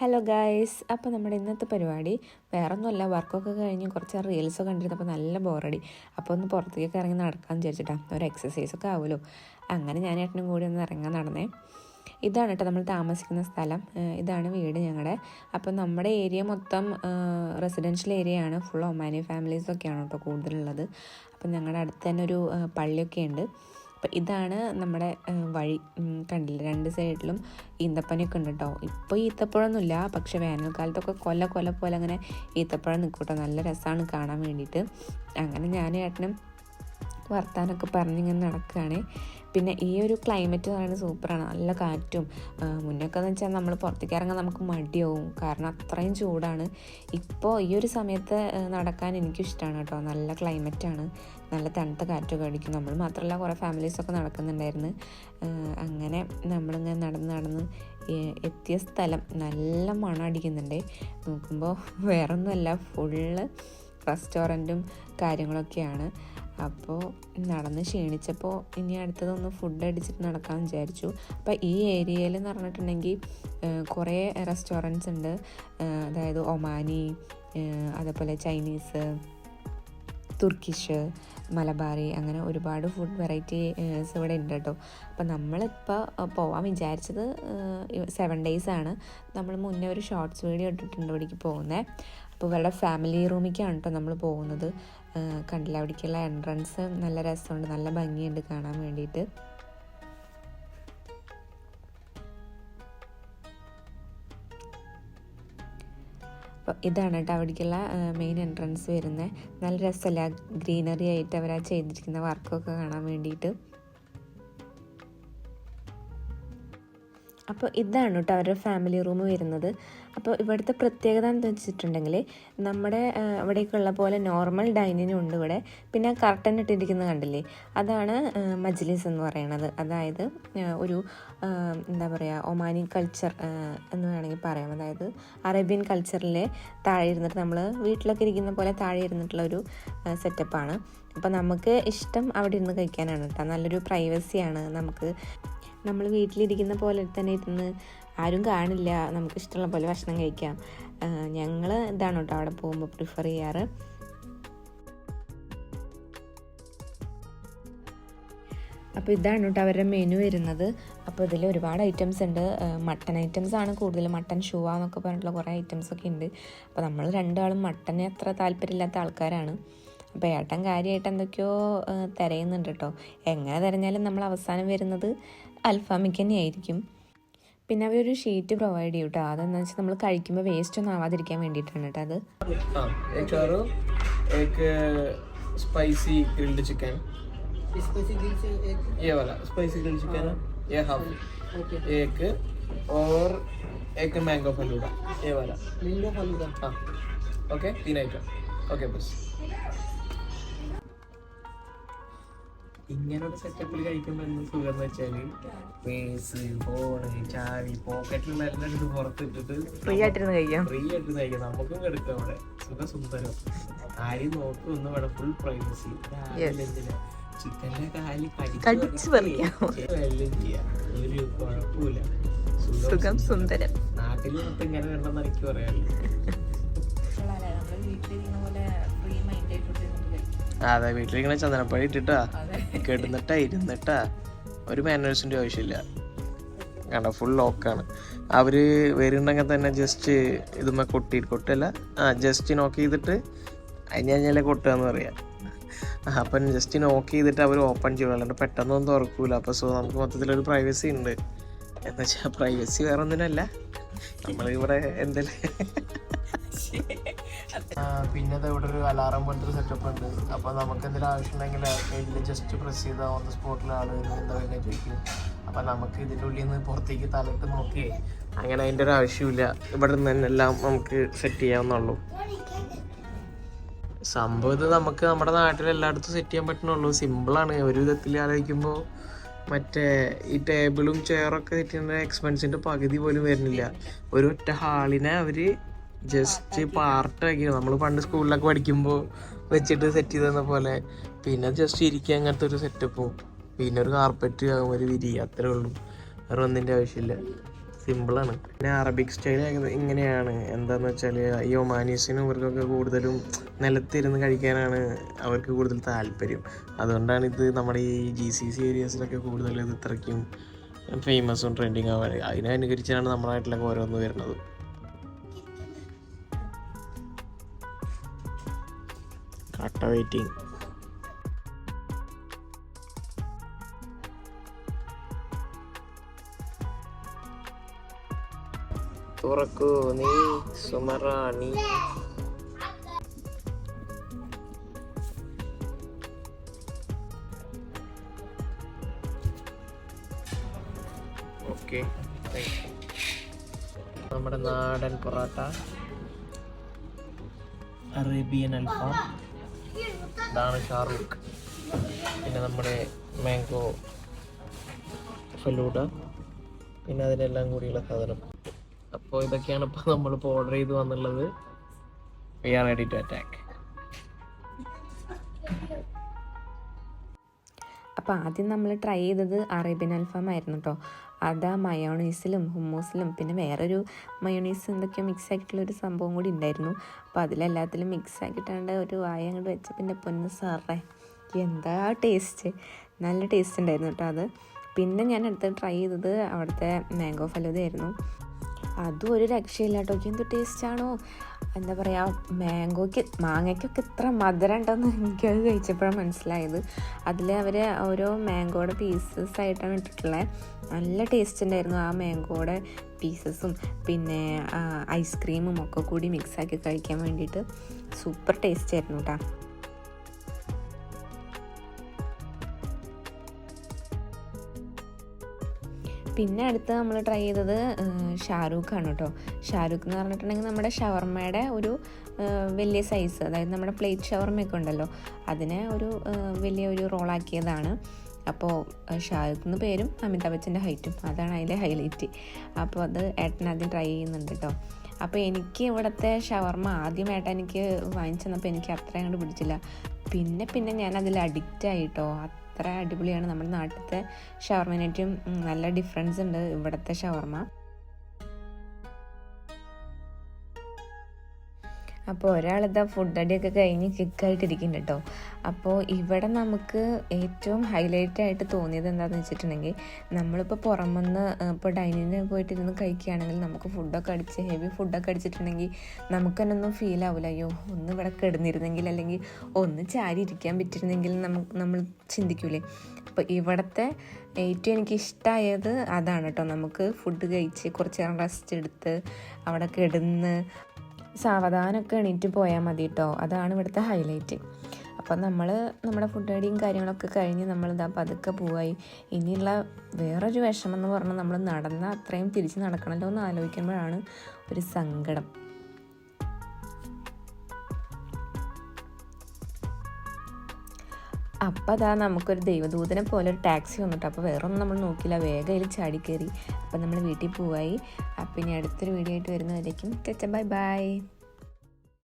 Hello guys അപ്പോൾ നമ്മുടെ ഇന്നത്തെ പരിപാടി വേറെ ഒന്നുമല്ല വർക്കൊക്കെ കഴിഞ്ഞ് കുറച്ച് റീൽസൊക്കെ കണ്ടിരുന്നപ്പോൾ നല്ല ബോറടി അപ്പോൾ ഒന്ന് പുറത്തേക്ക് ഇറങ്ങി നടക്കാമെന്ന് വിചാരിച്ചിട്ടാണ് ഒരു എക്സസൈസൊക്കെ ആവുമല്ലോ. അങ്ങനെ ഞാൻ ഏട്ടനും കൂടി ഒന്ന് ഇറങ്ങാൻ നടന്നേ. ഇതാണ് കേട്ടോ നമ്മൾ താമസിക്കുന്ന സ്ഥലം. ഇതാണ് വീട് ഞങ്ങളുടെ അപ്പോൾ നമ്മുടെ ഏരിയ മൊത്തം റെസിഡൻഷ്യൽ ഏരിയ ആണ്. ഫുൾ ഒമാനി ഫാമിലീസൊക്കെയാണ് കേട്ടോ കൂടുതലുള്ളത്. അപ്പം ഞങ്ങളുടെ അടുത്ത് തന്നെ ഒരു പള്ളിയൊക്കെ ഉണ്ട്. അപ്പം ഇതാണ് നമ്മുടെ വഴി. കണ്ടില്ല? രണ്ട് സൈഡിലും ഈന്തപ്പനയൊക്കെ ഉണ്ട് കേട്ടോ ഇപ്പോൾ ഈത്തപ്പഴമൊന്നുമില്ല പക്ഷേ വേനൽക്കാലത്തൊക്കെ കൊല കൊല പോലെ അങ്ങനെ ഈത്തപ്പഴം നിൽക്കും കേട്ടോ നല്ല രസമാണ് കാണാൻ വേണ്ടിയിട്ട്. അങ്ങനെ ഞാൻ ഏട്ടനും വർത്താനൊക്കെ പറഞ്ഞിങ്ങനെ നടക്കുകയാണ് പിന്നെ ഈ ഒരു ക്ലൈമറ്റ് എന്ന് പറയുന്നത് സൂപ്പറാണ്. നല്ല കാറ്റും മുന്നൊക്കെ എന്ന് വെച്ചാൽ നമ്മൾ പുറത്തേക്ക് ഇറങ്ങാൻ നമുക്ക് മടിയാവും. കാരണം അത്രയും ചൂടാണ്. ഇപ്പോൾ ഈ ഒരു സമയത്ത് നടക്കാൻ എനിക്കും ഇഷ്ടമാണ് കേട്ടോ. നല്ല ക്ലൈമറ്റാണ് നല്ല തണുത്ത കാറ്റൊക്കെ അടിക്കും. നമ്മൾ മാത്രമല്ല കുറേ ഫാമിലീസൊക്കെ നടക്കുന്നുണ്ടായിരുന്നു. അങ്ങനെ നമ്മളിങ്ങനെ നടന്ന് നടന്ന് എത്തിയ സ്ഥലം നല്ല മണം അടിക്കുന്നുണ്ട്. നോക്കുമ്പോൾ വേറൊന്നുമല്ല ഫുള്ള് റെസ്റ്റോറന്റും കാര്യങ്ങളൊക്കെയാണ്. അപ്പോൾ നടന്ന് ക്ഷീണിച്ചപ്പോൾ ഇനി അടുത്തതൊന്ന് ഫുഡ് അടിച്ചിട്ട് നടക്കാമെന്ന് വിചാരിച്ചു. അപ്പോൾ ഈ ഏരിയയിൽ എന്ന് പറഞ്ഞിട്ടുണ്ടെങ്കിൽ കുറേ റെസ്റ്റോറന്റ്സ് ഉണ്ട്. അതായത് ഒമാനി അതേപോലെ ചൈനീസ് തുർക്കിഷ് മലബാറി അങ്ങനെ ഒരുപാട് ഫുഡ് വെറൈറ്റീസ് ഇവിടെ ഉണ്ട് കേട്ടോ. അപ്പോൾ നമ്മളിപ്പോൾ പോകാൻ വിചാരിച്ചത് സെവൻ ഡേയ്സ് ആണ്. നമ്മൾ മുന്നേ ഒരു ഷോർട്സ് വീഡിയോ ഇട്ടിട്ടുണ്ട് ഇവിടേക്ക് പോകുന്നത് അപ്പോൾ ഇവരുടെ ഫാമിലി റൂമിലേക്കാണ് കേട്ടോ നമ്മൾ പോകുന്നത്. കണ്ടില്ല അവിടേക്കുള്ള എൻട്രൻസ് നല്ല രസമുണ്ട്. നല്ല ഭംഗിയുണ്ട് കാണാൻ വേണ്ടിയിട്ട്. ഇതാണ് കേട്ടോ അവിടേക്കുള്ള മെയിൻ എൻട്രൻസ് വരുന്നത്. നല്ല രസമല്ല? ഗ്രീനറി ആയിട്ട് അവർ ആ ചെയ്തിരിക്കുന്ന വർക്കൊക്കെ കാണാൻ വേണ്ടിയിട്ട്. അപ്പോൾ ഇതാണ് കേട്ടോ അവരുടെ ഫാമിലി റൂം വരുന്നത്. അപ്പോൾ ഇവിടുത്തെ പ്രത്യേകത എന്ന് വെച്ചിട്ടുണ്ടെങ്കിൽ നമ്മുടെ ഇവിടേക്കുള്ള പോലെ നോർമൽ ഡൈനിങ് ഉണ്ട് ഇവിടെ. പിന്നെ കർട്ടൻ ഇട്ടിരിക്കുന്നത് കണ്ടില്ലേ? അതാണ് മജ്ലിസ് എന്ന് പറയുന്നത് അതായത് ഒരു എന്താ പറയുക ഒമാനി കൾച്ചർ എന്ന് വേണമെങ്കിൽ പറയാം. അതായത് അറേബ്യൻ കൾച്ചറിലെ താഴെ ഇരുന്നിട്ട് നമ്മൾ വീട്ടിലൊക്കെ ഇരിക്കുന്ന പോലെ താഴെ ഇരുന്നിട്ടുള്ള ഒരു സെറ്റപ്പാണ് അപ്പോൾ നമുക്ക് ഇഷ്ടം അവിടെ ഇരുന്ന് കഴിക്കാനാണ് കേട്ടോ. നല്ലൊരു പ്രൈവസിയാണ് നമുക്ക്. നമ്മൾ വീട്ടിലിരിക്കുന്ന പോലെ തന്നെ ഇരുന്ന് ആരും കാണില്ല. നമുക്ക് ഇഷ്ടമുള്ള പോലെ ഭക്ഷണം കഴിക്കാം. ഞങ്ങൾ ഇതാണ് കേട്ടോ അവിടെ പോകുമ്പോൾ പ്രിഫർ ചെയ്യാറ്. അപ്പോൾ ഇതാണ് കേട്ടോ അവരുടെ മെനു വരുന്നത്. അപ്പോൾ ഇതിൽ ഒരുപാട് ഐറ്റംസ് ഉണ്ട്. മട്ടൺ ഐറ്റംസ് ആണ് കൂടുതൽ. മട്ടൺ ഷുവ എന്നൊക്കെ പറഞ്ഞിട്ടുള്ള കുറേ ഐറ്റംസ് ഒക്കെ ഉണ്ട്. അപ്പോൾ നമ്മൾ രണ്ടാളും മട്ടനെ അത്ര താല്പര്യമില്ലാത്ത ആൾക്കാരാണ്. അപ്പോൾ ഏട്ടൻ കാര്യമായിട്ട് എന്തൊക്കെയോ തിരയുന്നുണ്ട് കേട്ടോ എങ്ങനെ തിരഞ്ഞാലും നമ്മൾ അവസാനം വരുന്നത് അൽഫാമിക്ക് തന്നെയായിരിക്കും പിന്നെ അവരൊരു ഷീറ്റ് പ്രൊവൈഡ് ചെയ്യും കേട്ടോ അതെന്താ വെച്ചാൽ നമ്മൾ കഴിക്കുമ്പോൾ വേസ്റ്റ് ഒന്നും ആവാതിരിക്കാൻ വേണ്ടിയിട്ടാണ് കേട്ടോ അത് हाँ एक चारो एक स्पाइसी ग्रिल्ड चिकन स्पेसी दिल से एक ये वाला स्पाइसी ग्रिल्ड चिकन है ये हाफ एक और एक मैंगो फलूदा ये वाला मैंगो फालूदा हाँ ओके तीन आइटम ओके बस ഇങ്ങനൊരു സെറ്റപ്പിൽ കഴിക്കുമ്പോൾ എന്ത് സുഖം എന്ന് വെച്ചാൽ പേസ് ഫോണ് ചാവി പോക്കറ്റിലുള്ള എല്ലാം എടുത്ത് പുറത്തിട്ടിട്ട് ഫ്രീ ആയിട്ടിരുന്ന് കഴിക്കാം. ഫ്രീ ആയിട്ട് കഴിക്കാം. നമുക്കും കിടക്കാം അവിടെ. സുഖസുന്ദരം. ആരും നോക്കും ഒന്നും വേണം ഫുൾ പ്രൈവസി ചിക്കന്റെ കാലി കടിച്ചു ചെയ്യാം ഒരു കുഴപ്പമില്ല. സുഖം സുന്ദരം. നാട്ടിൽ മൊത്തം ഇങ്ങനെ വേണ്ടെന്ന് എനിക്ക് പറയാനുള്ളൂ അതെ വീട്ടിലിങ്ങനെ ചന്ദനപ്പഴി ഇട്ടിട്ടാ. കിടന്നിട്ടാ ഇരുന്നിട്ടാ. ഒരു മാനേഴ്സിന്റെ ആവശ്യമില്ല. കണ്ട ഫുൾ ലോക്കാണ് അവർ വരുന്നുണ്ടെങ്കിൽ തന്നെ ജസ്റ്റ് ഇതുമ്മ കൊട്ടി കൊട്ടല്ല. ആ ജസ്റ്റ് നോക്ക് ചെയ്തിട്ട് അതിന് കഴിഞ്ഞാലേ കൊട്ടുക എന്ന് പറയാം. അപ്പം ജസ്റ്റ് നോക്ക് ചെയ്തിട്ട് അവർ ഓപ്പൺ ചെയ്യും. അല്ലാണ്ട് പെട്ടെന്നൊന്നും തുറക്കൂല. അപ്പോൾ സോ നമുക്ക് മൊത്തത്തിലൊരു പ്രൈവസി ഉണ്ട്. എന്ന് വെച്ചാൽ പ്രൈവസി വേറെ ഒന്നിനല്ല നമ്മളിവിടെ എന്തെങ്കിലും പിന്നെ ഇവിടെ ഒരു അലാറം പോലത്തെ സെറ്റപ്പ് ഉണ്ട്. അപ്പോൾ നമുക്ക് എന്തെങ്കിലും ആവശ്യമുണ്ടെങ്കിൽ ഇതിൽ ജസ്റ്റ് പ്രസ് ചെയ്താൽ ഓൺ ദ സ്പോട്ടിൽ ആൾ എന്താ വരുന്നത് ചോദിക്കും. അപ്പോൾ നമുക്ക് ഇതിന്റെ ഉള്ളിൽ നിന്ന് പുറത്തേക്ക് തലട്ട് നോക്കി. അങ്ങനെ അതിന്റെ ഒരു ആവശ്യമില്ല ഇവിടെ നിന്ന് തന്നെ എല്ലാം നമുക്ക് സെറ്റ് ചെയ്യാവുന്നുള്ളൂ സംഭവം ഇത് നമുക്ക് നമ്മുടെ നാട്ടിൽ എല്ലായിടത്തും സെറ്റ് ചെയ്യാൻ പറ്റുന്നുള്ളൂ സിമ്പിളാണ് ഒരു വിധത്തിൽ ആലോചിക്കുമ്പോൾ മറ്റേ ഈ ടേബിളും ചെയറൊക്കെ സെറ്റ് ചെയ്യുന്ന എക്സ്പെൻസിന്റെ പകുതി പോലും വരുന്നില്ല. ഒരു ഒറ്റ ഹാളിനെ അവർ ജസ്റ്റ് പാർട്ടാക്കി നമ്മൾ പണ്ട് സ്കൂളിലൊക്കെ പഠിക്കുമ്പോൾ വെച്ചിട്ട് സെറ്റ് ചെയ്തെന്ന പോലെ. പിന്നെ ജസ്റ്റ് ഇരിക്കുക അങ്ങനത്തെ ഒരു സെറ്റപ്പും പിന്നെ ഒരു കാർപ്പറ്റ് ഒരു വിരി അത്രേ ഉള്ളൂ. വേറെ ഒന്നിന്റെ ആവശ്യമില്ല. സിമ്പിളാണ് പിന്നെ അറബിക് സ്റ്റൈൽ ഇങ്ങനെയാണ്. എന്താന്ന് വെച്ചാൽ ഈ ഒമാനീസിനും ഇവർക്കൊക്കെ കൂടുതലും നിലത്തിരുന്ന് കഴിക്കാനാണ് അവർക്ക് കൂടുതൽ താല്പര്യം. അതുകൊണ്ടാണ് ഇത് നമ്മുടെ ഈ ജി സി സി ഏരിയസിലൊക്കെ കൂടുതൽ ഇത് ഇത്രയ്ക്കും ഫേമസും ട്രെൻഡിങ് ആവാൻ. അതിനനുസരിച്ചാണ് നമ്മുടെ നാട്ടിലൊക്കെ ഓരോന്ന് വരുന്നത്. കട്ട വെയിറ്റിംഗ് തുറക്കൂ നീ സുമറാണി ഓക്കെ നമ്മുടെ നാടൻ പൊറോട്ട അറേബ്യൻ അൽഫാം ഇതാണ് ഷാറൂഖ്. പിന്നെ നമ്മുടെ മാംഗോ ഫലൂഡ പിന്നെ അതിനെല്ലാം കൂടിയുള്ള സാധനം. അപ്പോൾ ഇതൊക്കെയാണ് ഇപ്പോൾ നമ്മളിപ്പോൾ ഓർഡർ ചെയ്ത് വന്നുള്ളത് we are ready to attack അപ്പോൾ ആദ്യം നമ്മൾ ട്രൈ ചെയ്തത് അറേബ്യൻ അൽഫാം ആയിരുന്നു കേട്ടോ അതാ മയോണീസിലും ഹുമ്മൂസിലും. പിന്നെ വേറൊരു മയോണീസ് എന്തൊക്കെയോ മിക്സ് ആക്കിയിട്ടുള്ള ഒരു സംഭവം കൂടി ഉണ്ടായിരുന്നു. അപ്പോൾ അതിലെല്ലാത്തിലും മിക്സ് ആക്കിയിട്ടാണ്ട് ഒരു വായ അങ്ങോട്ട് വെച്ച പിന്നെ പൊന്ന് സാറേ. എന്താ ടേസ്റ്റ്? നല്ല ടേസ്റ്റ് ഉണ്ടായിരുന്നു കേട്ടോ അത്. പിന്നെ ഞാൻ അടുത്ത് ട്രൈ ചെയ്തത് അവിടുത്തെ മാംഗോ ഫലൂദയായിരുന്നു. അതും ഒരു രക്ഷയില്ല കേട്ടോ എന്ത് ടേസ്റ്റാണോ എന്താ പറയുക മാംഗോയ്ക്ക് മാങ്ങയ്ക്കൊക്കെ ഇത്ര മധുരം ഉണ്ടെന്ന് എനിക്കത് കഴിച്ചപ്പോഴാണ് മനസ്സിലായത്. അതിൽ അവർ ഓരോ മാംഗോയുടെ പീസസ് ആയിട്ടാണ് ഇട്ടിട്ടുള്ളത് നല്ല ടേസ്റ്റ് ഉണ്ടായിരുന്നു ആ മാംഗോയുടെ പീസസും പിന്നെ ഐസ്ക്രീമും ഒക്കെ കൂടി മിക്സാക്കി കഴിക്കാൻ വേണ്ടിയിട്ട്. സൂപ്പർ ടേസ്റ്റ് ആയിരുന്നു കേട്ടോ പിന്നെ അടുത്ത് നമ്മൾ ട്രൈ ചെയ്തത് ഷാരൂഖ് ആണ് കേട്ടോ ഷാരൂഖ് എന്ന് പറഞ്ഞിട്ടുണ്ടെങ്കിൽ നമ്മുടെ ഷവർമ്മയുടെ ഒരു വലിയ സൈസ് അതായത് നമ്മുടെ പ്ലേറ്റ് ഷവർമ്മയൊക്കെ ഉണ്ടല്ലോ അതിനെ ഒരു വലിയ ഒരു റോളാക്കിയതാണ് അപ്പോൾ ഷാരൂഖ് എന്ന് പേരും അമിതാഭ് ബച്ചന്റെ ഹൈറ്റും അതാണ് അതിലെ ഹൈലൈറ്റ് അപ്പോൾ അത് ഏട്ടൻ ആദ്യം ട്രൈ ചെയ്യുന്നുണ്ട് കേട്ടോ അപ്പോൾ എനിക്ക് ഇവിടുത്തെ ഷവർമ്മ ആദ്യമായിട്ട് എനിക്ക് വാങ്ങിച്ചു തന്നപ്പോൾ എനിക്ക് അത്ര അങ്ങോട്ട് പിടിച്ചില്ല. പിന്നെ പിന്നെ ഞാൻ അതിൽ അഡിക്റ്റ് ആയിട്ടോ അത്ര അടിപൊളിയാണ് നമ്മുടെ നാട്ടിലത്തെ ഷവർമേനായിട്ടും നല്ല ഡിഫറൻസ് ഉണ്ട് ഇവിടുത്തെ ഷവർമ. അപ്പോൾ ഒരാളിതാ ഫുഡ് അടിയൊക്കെ കഴിഞ്ഞ് കിക്കായിട്ടിരിക്കുന്നുണ്ട് കേട്ടോ അപ്പോൾ ഇവിടെ നമുക്ക് ഏറ്റവും ഹൈലൈറ്റ് ആയിട്ട് തോന്നിയത് എന്താണെന്ന് വെച്ചിട്ടുണ്ടെങ്കിൽ നമ്മളിപ്പോൾ പുറമെന്ന് ഇപ്പോൾ ഡൈനിങ്ങിന് പോയിട്ട് ഇരുന്ന് കഴിക്കുകയാണെങ്കിൽ നമുക്ക് ഫുഡൊക്കെ അടിച്ച് ഹെവി ഫുഡൊക്കെ അടിച്ചിട്ടുണ്ടെങ്കിൽ നമുക്ക് തന്നെ ഒന്നും ഫീൽ ആവില്ല അയ്യോ ഒന്ന് ഇവിടെ കിടന്നിരുന്നെങ്കിൽ അല്ലെങ്കിൽ ഒന്ന് ചാരി ഇരിക്കാൻ പറ്റിയിരുന്നെങ്കിൽ നമുക്ക് നമ്മൾ ചിന്തിക്കൂലേ. അപ്പോൾ ഇവിടുത്തെ ഏറ്റവും എനിക്ക് ഇഷ്ടമായത് അതാണ് കേട്ടോ നമുക്ക് ഫുഡ് കഴിച്ച് കുറച്ച് നേരം റെസ്റ്റ് എടുത്ത് അവിടെ കിടന്ന് സാവധാനമൊക്കെ എണീറ്റ് പോയാൽ മതി കേട്ടോ അതാണ് ഇവിടുത്തെ ഹൈലൈറ്റ് അപ്പം നമ്മൾ നമ്മുടെ ഫുഡ് അടിയും കാര്യങ്ങളൊക്കെ കഴിഞ്ഞ് നമ്മൾ ഇതാ പതുക്കെ പോവായി. ഇനിയുള്ള വേറൊരു വിഷമം എന്ന് പറഞ്ഞാൽ നമ്മൾ നടന്ന അത്രയും തിരിച്ച് നടക്കണമല്ലോ എന്ന് ആലോചിക്കുമ്പോഴാണ് ഒരു സങ്കടം. അപ്പം അതാ നമുക്കൊരു ദൈവദൂതനെ പോലെ ഒരു ടാക്സി വന്നിട്ട് അപ്പോൾ വേറൊന്നും നമ്മൾ നോക്കിയില്ല വേഗം ചാടി കയറി അപ്പം നമ്മൾ വീട്ടിൽ പോവായി. അപ്പം ഇനി അടുത്തൊരു വീഡിയോ ആയിട്ട് വരുന്നവരേക്കും ബൈ ബൈ.